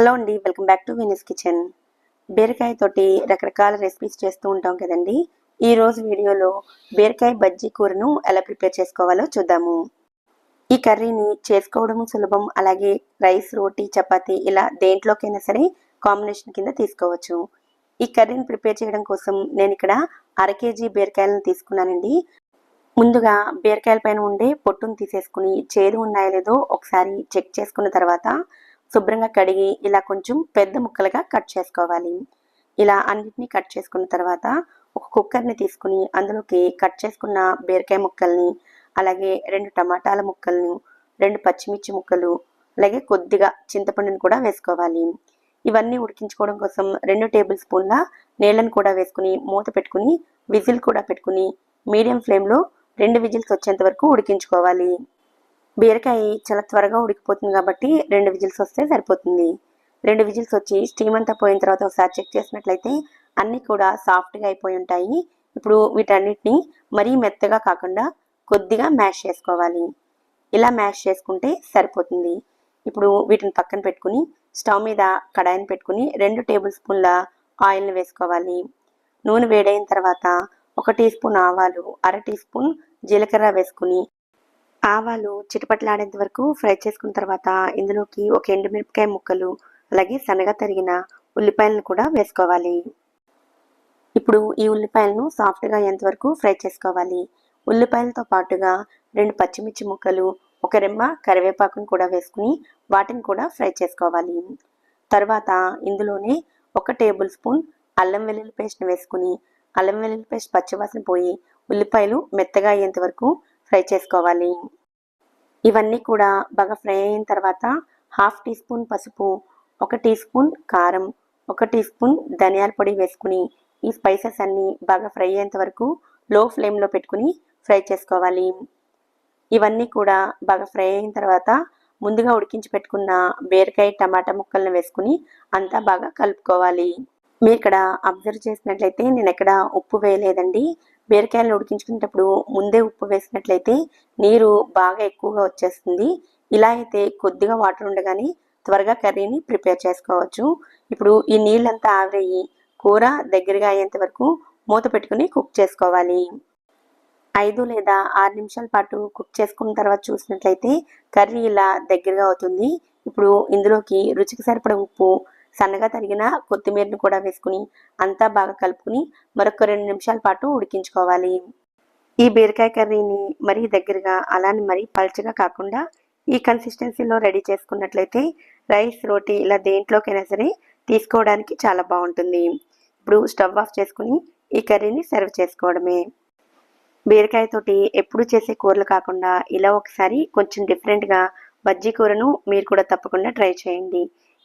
Hello అండి welcome back to Vini's kitchen. బీరకాయ తోటి రకరకాల రెసిపీస్ చేస్తూ ఉంటాం కదండి. ఈరోజు వీడియోలో బీరకాయ బజ్జీ కూరను ఎలా ప్రిపేర్ చేసుకోవాలో చూద్దాము. ఈ కర్రీని చేసుకోవడం సులభం అలాగే రైస్ రోటీ చపాతీ ఇలా దేంట్లోకైనా సరే కాంబినేషన్ కింద తీసుకోవచ్చు. ఈ కర్రీని ప్రిపేర్ చేయడం కోసం నేను ఇక్కడ అర కేజీ బీరకాయలను తీసుకున్నానండి. ముందుగా బీరకాయల పైన ఉండే పొట్టును తీసేసుకుని చేదు ఉన్నాయో లేదో ఒకసారి చెక్ చేసుకున్న తర్వాత శుభ్రంగా కడిగి ఇలా కొంచెం పెద్ద ముక్కలుగా కట్ చేసుకోవాలి. ఇలా అన్నిటినీ కట్ చేసుకున్న తర్వాత ఒక కుక్కర్ని తీసుకుని అందులోకి కట్ చేసుకున్న బీరకాయ ముక్కల్ని అలాగే రెండు టమాటాల ముక్కల్ని రెండు పచ్చిమిర్చి ముక్కలు అలాగే కొద్దిగా చింతపండుని కూడా వేసుకోవాలి. ఇవన్నీ ఉడికించుకోవడం కోసం రెండు టేబుల్ స్పూన్ల నీళ్ళని కూడా వేసుకుని మూత పెట్టుకుని విజిల్ కూడా పెట్టుకుని మీడియం ఫ్లేమ్లో రెండు విజిల్స్ వచ్చేంత వరకు ఉడికించుకోవాలి. బీరకాయ చాలా త్వరగా ఉడికిపోతుంది కాబట్టి రెండు విజిల్స్ వస్తే సరిపోతుంది. రెండు విజిల్స్ వచ్చి స్టీమ్ అంతా పోయిన తర్వాత ఒకసారి చెక్ చేసినట్లయితే అన్నీ కూడా సాఫ్ట్గా అయిపోయి ఉంటాయి. ఇప్పుడు వీటన్నిటిని మరీ మెత్తగా కాకుండా కొద్దిగా మ్యాష్ చేసుకోవాలి. ఇలా మ్యాష్ చేసుకుంటే సరిపోతుంది. ఇప్పుడు వీటిని పక్కన పెట్టుకుని స్టవ్ మీద కడాయిని పెట్టుకుని రెండు టేబుల్ స్పూన్ల ఆయిల్ని వేసుకోవాలి. నూనె వేడైన తర్వాత ఒక టీ స్పూన్ ఆవాలు అర టీ స్పూన్ జీలకర్ర వేసుకుని ఆవాలు చిటపట్లాడేంత వరకు ఫ్రై చేసుకున్న తర్వాత ఇందులోకి ఒక ఎండుమిరపకాయ ముక్కలు అలాగే సన్నగా తరిగిన ఉల్లిపాయలను కూడా వేసుకోవాలి. ఇప్పుడు ఈ ఉల్లిపాయలను సాఫ్ట్గా అయ్యేంతవరకు ఫ్రై చేసుకోవాలి. ఉల్లిపాయలతో పాటుగా రెండు పచ్చిమిర్చి ముక్కలు ఒక రెమ్మ కరివేపాకును కూడా వేసుకుని వాటిని కూడా ఫ్రై చేసుకోవాలి. తర్వాత ఇందులోనే ఒక టేబుల్ స్పూన్ అల్లం వెల్లుల్లి పేస్ట్ని వేసుకుని అల్లం వెల్లుల్లి పేస్ట్ పచ్చివాసన పోయి ఉల్లిపాయలు మెత్తగా అయ్యేంత వరకు ఫ్రై చేసుకోవాలి. ఇవన్నీ కూడా బాగా ఫ్రై అయిన తర్వాత హాఫ్ టీ స్పూన్ పసుపు ఒక టీ స్పూన్ కారం ఒక టీ స్పూన్ ధనియాల పొడి వేసుకుని ఈ స్పైసెస్ అన్నీ బాగా ఫ్రై అయ్యేంత వరకు లో ఫ్లేమ్లో పెట్టుకుని ఫ్రై చేసుకోవాలి. ఇవన్నీ కూడా బాగా ఫ్రై అయిన తర్వాత ముందుగా ఉడికించి పెట్టుకున్న బీరకాయ టమాటా ముక్కలను వేసుకుని అంతా బాగా కలుపుకోవాలి. మీరు ఇక్కడ అబ్జర్వ్ చేసినట్లయితే నేను ఎక్కడ ఉప్పు వేయలేదండి. బీరకాయలను ఉడికించుకునేటప్పుడు ముందే ఉప్పు వేసినట్లయితే నీరు బాగా ఎక్కువగా వచ్చేస్తుంది. ఇలా అయితే కొద్దిగా వాటర్ ఉండగానే త్వరగా కర్రీని ప్రిపేర్ చేసుకోవచ్చు. ఇప్పుడు ఈ నీళ్ళంతా ఆవిరయ్యి కూర దగ్గరగా అయ్యేంత వరకు మూత పెట్టుకుని కుక్ చేసుకోవాలి. ఐదు లేదా ఆరు నిమిషాల పాటు కుక్ చేసుకున్న తర్వాత చూసినట్లయితే కర్రీ ఇలా దగ్గరగా అవుతుంది. ఇప్పుడు ఇందులోకి రుచికి సరిపడ ఉప్పు సన్నగా తరిగిన కొత్తిమీరను కూడా వేసుకుని అంతా బాగా కలుపుకుని మరొక రెండు నిమిషాల పాటు ఉడికించుకోవాలి. ఈ బీరకాయ కర్రీని మరీ దగ్గరగా అలానే మరీ పల్చగా కాకుండా ఈ కన్సిస్టెన్సీలో రెడీ చేసుకున్నట్లయితే రైస్ రోటీ ఇలా దేంట్లోకైనా సరే తీసుకోవడానికి చాలా బాగుంటుంది. ఇప్పుడు స్టవ్ ఆఫ్ చేసుకుని ఈ కర్రీని సర్వ్ చేసుకోవడమే. బీరకాయతోటి ఎప్పుడు చేసే కూరలు కాకుండా ఇలా ఒకసారి కొంచెం డిఫరెంట్గా బజ్జీ కూరను మీరు కూడా తప్పకుండా ట్రై చేయండి.